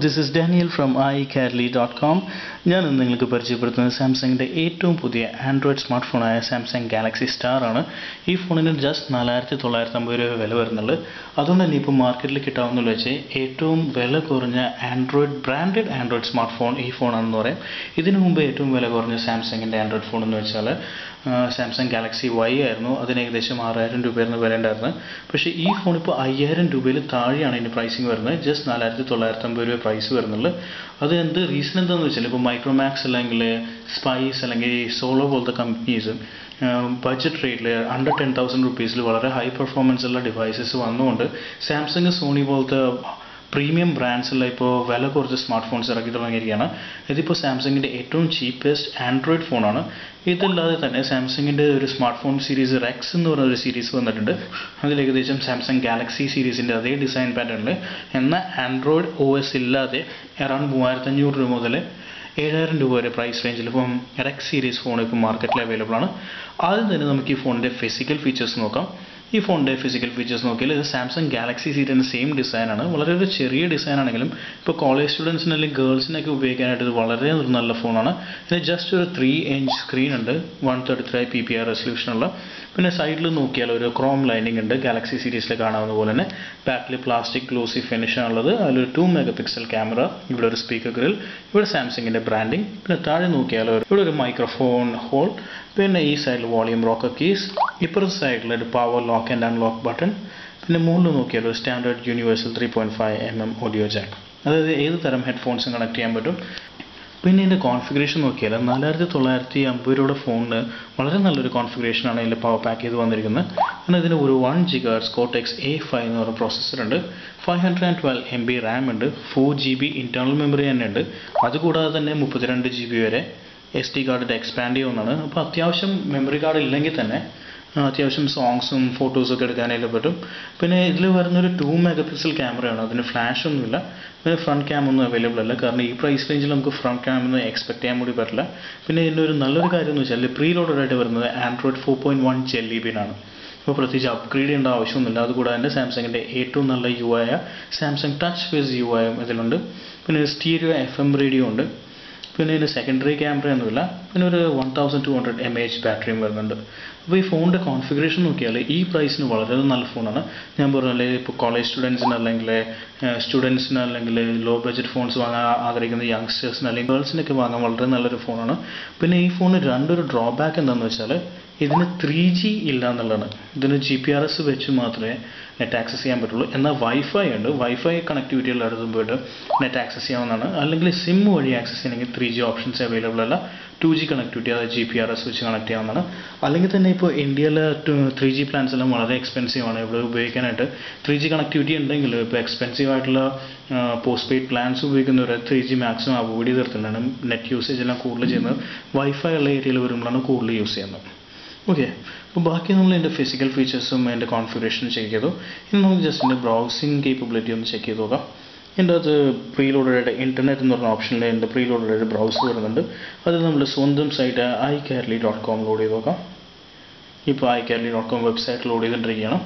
Hello this is Daniel from I Kerali dot com ഞാൻ ഇന്ന് നിങ്ങൾക്ക് പരിചയപ്പെടുത്തുന്നത് സാംസങ്ങിന്റെ ഏറ്റവും പുതിയ ആൻഡ്രോയിഡ് സ്മാർട്ട് ഫോണായ സാംസങ് ഗാലക്സി സ്റ്റാർ ആണ്. ഈ ഫോണിന് ജസ്റ്റ് നാലായിരത്തി തൊള്ളായിരത്തി അമ്പത് രൂപ വില വരുന്നുള്ളൂ. അതുകൊണ്ട് തന്നെ ഇപ്പോൾ മാർക്കറ്റിൽ കിട്ടാവുന്ന വെച്ച് ഏറ്റവും വില കുറഞ്ഞ Android branded Android smart phone ഈ ഫോണാണെന്ന് പറയാം. ഇതിനു മുമ്പ് ഏറ്റവും വില കുറഞ്ഞ സാംസങ്ങിന്റെ ആൻഡ്രോയിഡ് ഫോൺ എന്ന് വെച്ചാൽ സാംസങ് ഗാലക്സി വൈ ആയിരുന്നു. അതിന് ഏകദേശം ആറായിരം രൂപയായിരുന്നു വില ഉണ്ടായിരുന്നത്. പക്ഷേ ഈ ഫോൺ ഇപ്പോൾ അയ്യായിരം രൂപയിൽ താഴെയാണ് ഇതിന്റെ പ്രൈസിങ് വരുന്നത്. ജസ്റ്റ് നാലായിരത്തി തൊള്ളായിരത്തി അമ്പത് രൂപ പ്രൈസ് വരുന്നുള്ളൂ. അത് എന്ത് റീസൺ എന്താണെന്ന് വെച്ചാൽ ഇപ്പോൾ മൈക്രോമാക്സ് അല്ലെങ്കിൽ സ്പൈസ് അല്ലെങ്കിൽ സോളോ പോലത്തെ കമ്പനീസ് ബഡ്ജറ്റ് റേറ്റിൽ അണ്ടർ ടെൻ തൗസൻഡ് റുപ്പീസിൽ വളരെ ഹൈ പെർഫോമൻസ് ഉള്ള ഡിവൈസസ് വന്നുകൊണ്ട് സാംസങ് സോണി പോലത്തെ പ്രീമിയം ബ്രാൻഡ്സുള്ള ഇപ്പോൾ വില കുറച്ച് സ്മാർട്ട് ഫോൺസ് ഇറക്കി തുടങ്ങിയിരിക്കുകയാണ്. ഇതിപ്പോൾ സാംസങ്ങിന്റെ ഏറ്റവും ചീപ്പസ്റ്റ് ആൻഡ്രോയിഡ് ഫോണാണ് ഇതല്ലാതെ തന്നെ സാംസങ്ങിന്റെ ഒരു സ്മാർട്ട് ഫോൺ സീരീസ് റെക്സ് എന്ന് പറയുന്ന ഒരു സീരീസ് വന്നിട്ടുണ്ട്. അതിൽ ഏകദേശം സാംസങ് ഗാലക്സി സീരീസിന്റെ അതേ ഡിസൈൻ പാറ്റേണിൽ എന്നാൽ ആൻഡ്രോയിഡ് ഒ എസ് ഇല്ലാതെ അറൗണ്ട് മൂവായിരത്തഞ്ഞൂറ് രൂപ മുതൽ ഏഴായിരം രൂപ വരെ പ്രൈസ് റേഞ്ചിൽ ഇപ്പം റെക്സ് സീരീസ് ഫോൺ ഇപ്പം മാർക്കറ്റിൽ അവൈലബിൾ ആണ്. ആദ്യം തന്നെ നമുക്ക് ഈ ഫോണിന്റെ ഫിസിക്കൽ ഫീച്ചേഴ്സ് നോക്കാം. ഈ ഫോണിന്റെ ഫിസിക്കൽ ഫീച്ചേഴ്സ് നോക്കിയാൽ ഇത് സാംസങ് ഗാലക്സി സീറ്റിന്റെ സെയിം ഡിസൈനാണ് വളരെ ഒരു ചെറിയ ഡിസൈൻ ആണെങ്കിലും ഇപ്പോൾ കോളേജ് സ്റ്റുഡൻസിന് അല്ലെങ്കിൽ ഗേൾസിനൊക്കെ ഉപയോഗിക്കാനായിട്ട് ഇത് വളരെ നല്ല ഫോണാണ് ഇതിന് ജസ്റ്റ് ഒരു ത്രീ ഇഞ്ച് സ്ക്രീൻ ഉണ്ട്. One thirty three P P R റെസൊല്യൂഷനുള്ള പിന്നെ സൈഡിൽ നോക്കിയാൽ ഒരു ക്രോം ലൈനിങ് ഉണ്ട്. ഗാലക്സി സീരീസിൽ കാണാവുന്ന പോലെ തന്നെ. ബാക്കിൽ പ്ലാസ്റ്റിക് ഗ്ലോസി ഫിനിഷ് ആണുള്ളത് അതിലൊരു ടു മെഗാ പിക്സൽ ക്യാമറ ഇവിടെ ഒരു സ്പീക്കർ ഗ്രിൽ ഇവിടെ സാംസങ്ങിന്റെ ബ്രാൻഡിങ് പിന്നെ താഴെ നോക്കിയാൽ ഇവിടെ ഒരു മൈക്രോഫോൺ ഹോൾ പിന്നെ ഈ സൈഡിൽ വോളിയം റോക്കർ കീസ് ഇപ്പുറത്തെ സൈഡിൽ ഒരു power lock and unlock button പിന്നെ മുകളിൽ നോക്കിയാൽ ഒരു standard universal three point five M M audio jack അതായത് ഏത് തരം ഹെഡ്ഫോൺസും കണക്ട് ചെയ്യാൻ പറ്റും? പിന്നെ ഇതിന്റെ കോൺഫിഗറേഷൻ നോക്കിയാൽ നാലായിരത്തി തൊള്ളായിരത്തി അമ്പത് രൂപയുടെ ഫോണിന് വളരെ നല്ലൊരു കോൺഫിഗറേഷനാണ് ഇതിൽ പവർ പാക്ക് ചെയ്ത് വന്നിരിക്കുന്നത്. കാരണം ഇതിന് ഒരു one gigahertz Cortex A five എന്ന് പറയുന്ന പ്രോസസ്സറുണ്ട് five hundred and twelve M B RAM ഉണ്ട്. Four G B internal memory തന്നെ ഉണ്ട്. അതുകൂടാതെ തന്നെ മുപ്പത്തിരണ്ട് ജി ബി വരെ എസ് ടി കാർഡിന്റെ എക്സ്പാൻഡ് ചെയ്യുന്നതാണ്. അപ്പോൾ അത്യാവശ്യം മെമ്മറി കാർഡ് ഇല്ലെങ്കിൽ തന്നെ അത്യാവശ്യം സോങ്സും ഫോട്ടോസും ഒക്കെ എടുക്കാനായിട്ട് പറ്റും. പിന്നെ ഇതിൽ വരുന്നൊരു ടു മെഗാ പിക്സൽ ക്യാമറയാണ് അതിന് ഫ്ലാഷ് ഒന്നുമില്ല. പിന്നെ ഫ്രണ്ട് ക്യാം ഒന്നും അവൈലബിൾ അല്ല. കാരണം ഈ പ്രൈസ് റേഞ്ചിൽ നമുക്ക് ഫ്രണ്ട് ക്യാം ഒന്നും എക്സ്പെക്ട് ചെയ്യാൻ കൂടി പറ്റില്ല. പിന്നെ ഇതിന്റെ ഒരു നല്ലൊരു കാര്യം എന്ന് വെച്ചാൽ പ്രീ ലോഡഡ് ആയിട്ട് വരുന്നത് Android four point one jelly ബിനാണ് അപ്പോൾ പ്രത്യേകിച്ച് അപ്ഗ്രേഡ് ചെയ്യേണ്ട ആവശ്യമൊന്നുമില്ല. അതുകൂടാതെ തന്നെ സാംസങ്ങിന്റെ ഏറ്റവും നല്ല യു ആയ സാംസങ് ടച്ച് ഫേസ് യു ആയും ഇതിലുണ്ട്. പിന്നെ സ്റ്റീരിയോ എഫ് എം റേഡിയോ ഉണ്ട്. പിന്നെ ഇതിന് സെക്കൻഡറി ക്യാമറ ഒന്നുമില്ല. പിന്നെ ഒരു one thousand two hundred M H ബാറ്ററിയും വരുന്നുണ്ട്. അപ്പോൾ ഈ ഫോണിന്റെ കോൺഫിഗറേഷൻ നോക്കിയാൽ ഈ പ്രൈസിന് വളരെ നല്ല ഫോണാണ് ഞാൻ പറഞ്ഞാൽ ഇപ്പോൾ കോളേജ് സ്റ്റുഡൻസിന് അല്ലെങ്കിൽ സ്റ്റുഡൻസിന് അല്ലെങ്കിൽ ലോ ബഡ്ജറ്റ് ഫോൺസ് വാങ്ങാൻ ആഗ്രഹിക്കുന്ന യങ്സ്റ്റേഴ്സിന് അല്ലെങ്കിൽ ഗേൾസിനൊക്കെ വാങ്ങാൻ വളരെ നല്ലൊരു ഫോണാണ് പിന്നെ ഈ ഫോണിന് രണ്ടൊരു ഡ്രോബാക്ക് എന്താണെന്ന് വെച്ചാൽ ഇതിന് ത്രീ ജി ഇല്ല എന്നുള്ളതാണ്. ഇതിന് ജി പി ആർ എസ് വെച്ച് മാത്രമേ നെറ്റ് ആക്സസ് ചെയ്യാൻ പറ്റുള്ളൂ. എന്നാൽ വൈഫൈ ഉണ്ട്. വൈഫൈ കണക്ടിവിറ്റി എല്ലായിടത്തും പോയിട്ട് നെറ്റ് ആക്സസ് ചെയ്യാവുന്നതാണ്. അല്ലെങ്കിൽ സിം വഴി ആക്സസ് ചെയ്യണമെങ്കിൽ ത്രീ ജി ഓപ്ഷൻസ് അവൈലബിൾ അല്ല. ടു ജി കണക്ടിവിറ്റി അതായത് ജി പി ആർ എസ് വെച്ച് കണക്ട് ചെയ്യാവുന്നതാണ്. അല്ലെങ്കിൽ തന്നെ ഇപ്പോൾ ഇന്ത്യയിലെ ത്രീ ജി പ്ലാൻസ് എല്ലാം വളരെ എക്സ്പെൻസീവ് ആണ്. ഇവിടെ ഉപയോഗിക്കാനായിട്ട് ത്രീ ജി കണക്ടിവിറ്റി ഉണ്ടെങ്കിൽ ഇപ്പോൾ എക്സ്പെൻസീവ് ആയിട്ടുള്ള പോസ്റ്റ് പെയ്ഡ് പ്ലാൻസ് ഉപയോഗിക്കുന്നവർ ത്രീ ജി മാക്സിമം അവോയ്ഡ് ചെയ്ത് നിർത്തുന്നതാണ് നെറ്റ് യൂസേജ് എല്ലാം കൂടുതൽ ചെയ്യുന്നത് വൈഫൈ ഉള്ള ഏരിയയിൽ വരുമ്പോഴാണ് കൂടുതൽ യൂസ് ചെയ്യുന്നത്. ഓക്കെ അപ്പോൾ ബാക്കി നമ്മൾ എന്റെ ഫിസിക്കൽ ഫീച്ചേഴ്സും എന്റെ കോൺഫിഗറേഷനും ചെക്ക് ചെയ്തു. ഇനി നമുക്ക് ജസ്റ്റ് എന്റെ ബ്രൗസിങ് കേപ്പബിലിറ്റി ഒന്ന് ചെക്ക് ചെയ്ത് നോക്കാം. എന്റെ അത് പ്രീലോഡഡ് ഇന്റർനെറ്റ് എന്ന് പറഞ്ഞ ഓപ്ഷനിൽ എന്റെ പ്രീലോഡഡ് ബ്രൗസർ വരുന്നുണ്ട്. അത് നമ്മൾ സ്വന്തം site I Kerali dot com load ചെയ്ത് നോക്കാം. ഇപ്പോൾ I Kerali dot com website load ചെയ്തിട്ടിരിക്കുകയാണ്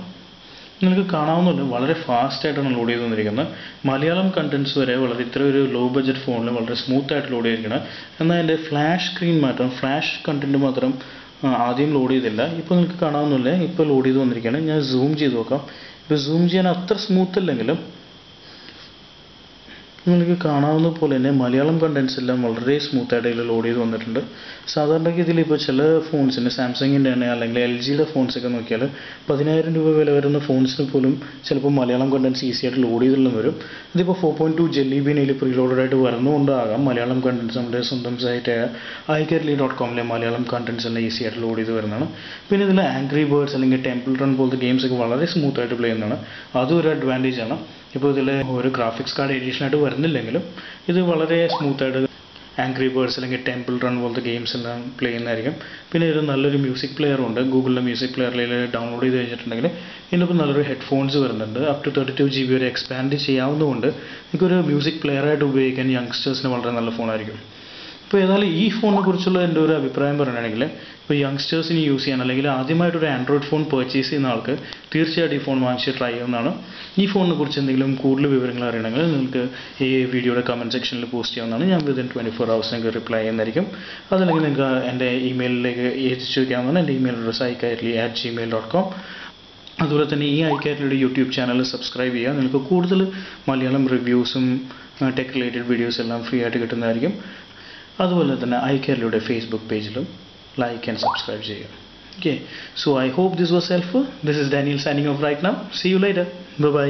നിങ്ങൾക്ക് കാണാവുന്നല്ലോ വളരെ ഫാസ്റ്റ് ആയിട്ടാണ് ലോഡ് ചെയ്ത് തന്നിരിക്കുന്നത് മലയാളം കണ്ടൻസ് വരെ വളരെ ഇത്ര ഒരു ലോ ബഡ്ജറ്റ് ഫോണിൽ വളരെ സ്മൂത്ത് ആയിട്ട് ലോഡ് ചെയ്തിരിക്കണം എന്നാൽ എന്റെ ഫ്ലാഷ് സ്ക്രീൻ മാത്രം ഫ്ലാഷ് കണ്ടന്റ് മാത്രം ആദ്യം ലോഡ് ചെയ്തില്ല. ഇപ്പോൾ നിങ്ങൾക്ക് കാണാവുന്നില്ലേ ഇപ്പോൾ ലോഡ് ചെയ്ത് വന്നിരിക്കുകയാണ്. ഞാൻ സൂം ചെയ്ത് നോക്കാം. ഇപ്പോൾ സൂം ചെയ്യാൻ അത്ര സ്മൂത്ത് അല്ലെങ്കിലും നിങ്ങൾക്ക് കാണാവുന്ന പോലെ തന്നെ മലയാളം കണ്ടൻസ് എല്ലാം വളരെ സ്മൂത്ത് ആയിട്ട് ഇതിൽ ലോഡ് ചെയ്ത് വന്നിട്ടുണ്ട്. സാധാരണഗതിയിൽ ഇപ്പോൾ ചില ഫോൺസിന് സാംസങ്ങിന്റെ തന്നെ അല്ലെങ്കിൽ എൽ ജിയുടെ ഫോൺസൊക്കെ നോക്കിയാൽ പതിനായിരം രൂപ വില വരുന്ന ഫോൺസിന് പോലും ചിലപ്പോൾ മലയാളം കണ്ടൻസ് ഈസി ആയിട്ട് ലോഡ് ചെയ്തിട്ടും വരും. ഇതിപ്പോൾ ഫോർ പോയിന്റ് ടു ജെല്ലി ബിനയിൽ പ്രീ ലോഡഡ് ആയിട്ട് വരുന്നതുകൊണ്ടാകാം മലയാളം കണ്ടൻസ് നമ്മുടെ സ്വന്തം സൈറ്റായ ഐ കേരളി ഡോട്ട് കോമിലെ മലയാളം കണ്ടൻസ് എല്ലാം ഈസി ആയിട്ട് ലോഡ് ചെയ്ത് വരുന്നതാണ്. പിന്നെ ഇതിൽ ആംഗ്രി ബേർഡ്സ് അല്ലെങ്കിൽ ടെമ്പിൾ റൺ പോലത്തെ ഗെയിംസ് ഒക്കെ വളരെ സ്മൂത്തായിട്ട് പ്ലേ ചെയ്യുന്നതാണ്. അതും ഒരു അഡ്വാന്റേജ് ആണ്. ഇപ്പോൾ ഇതിൽ ഒരു ഗ്രാഫിക്സ് കാർഡ് എഡീഷനായിട്ട് വരുന്നില്ലെങ്കിലും ഇത് വളരെ സ്മൂത്തായിട്ട് ആംഗ്രി ബേർഡ്സ് അല്ലെങ്കിൽ ടെമ്പിൾ റൺ പോലത്തെ ഗെയിംസ് എല്ലാം പ്ലേ ചെയ്യുന്നതായിരിക്കും. പിന്നെ ഒരു നല്ലൊരു മ്യൂസിക് പ്ലെയർ ഉണ്ട്. ഗൂഗിളിലെ മ്യൂസിക് പ്ലെയറിൽ ഡൗൺലോഡ് ചെയ്ത് കഴിഞ്ഞിട്ടുണ്ടെങ്കിൽ ഇതിനിപ്പോൾ നല്ലൊരു ഹെഡ്ഫോൺസ് വരുന്നുണ്ട്. Up to thirty two G B വരെ എക്സ്പാൻഡ് ചെയ്യാവുന്നതുകൊണ്ട് നിങ്ങൾക്കൊരു മ്യൂസിക് പ്ലെയറായിട്ട് ഉപയോഗിക്കാൻ യങ്സ്റ്റേഴ്സിന് വളരെ നല്ല ഫോണായിരിക്കും ഇപ്പോൾ ഏതായാലും ഈ ഫോണിനെ കുറിച്ചുള്ള എന്റെ ഒരു അഭിപ്രായം പറയുകയാണെങ്കിൽ ഇപ്പോൾ യങ്സ്റ്റേഴ്സിന് യൂസ് ചെയ്യാൻ അല്ലെങ്കിൽ ആദ്യമായിട്ടൊരു ആൻഡ്രോയിഡ് ഫോൺ പർച്ചേസ് ചെയ്യുന്ന ആൾക്ക് തീർച്ചയായിട്ടും ഈ ഫോൺ വാങ്ങിച്ച് ട്രൈ ചെയ്യുന്നതാണ് ഈ ഫോണിനെ കുറിച്ച് എന്തെങ്കിലും കൂടുതൽ വിവരങ്ങൾ അറിയണമെങ്കിൽ നിങ്ങൾക്ക് ഈ വീഡിയോയുടെ കമന്റ് സെക്ഷനിൽ പോസ്റ്റ് ചെയ്യാവുന്നതാണ്. ഞാൻ വിതിൻ ട്വന്റി ഫോർ ഹവേഴ്സ് നിങ്ങൾക്ക് റിപ്ലൈ ചെയ്യുന്നതായിരിക്കും. അതല്ലെങ്കിൽ നിങ്ങൾക്ക് എന്റെ ഇമെയിലിലേക്ക് എത്തിച്ചു വയ്ക്കാവുന്നതാണ് എന്റെ ഇമെയിൽ അഡ്രസ് ഐക്കാറ്റ്ലി അറ്റ് ജിമെയിൽ ഡോട്ട് കോം അതുപോലെ തന്നെ ഈ ഐക്കാറ്റ്ലിയുടെ യൂട്യൂബ് ചാനൽ സബ്സ്ക്രൈബ് ചെയ്യുക. നിങ്ങൾക്ക് കൂടുതൽ മലയാളം റിവ്യൂസും ടെക് റിലേറ്റഡ് വീഡിയോസ് എല്ലാം ഫ്രീ ആയിട്ട് കിട്ടുന്നതായിരിക്കും. അതുപോലെ തന്നെ ഐക്കാറ്റ്ലിയുടെ ഫേസ്ബുക്ക് പേജിലും ലൈക്ക് ആൻഡ് സബ്സ്ക്രൈബ് ചെയ്യുക. Okay so I hope this was helpful this is Daniel signing off right now see you later bye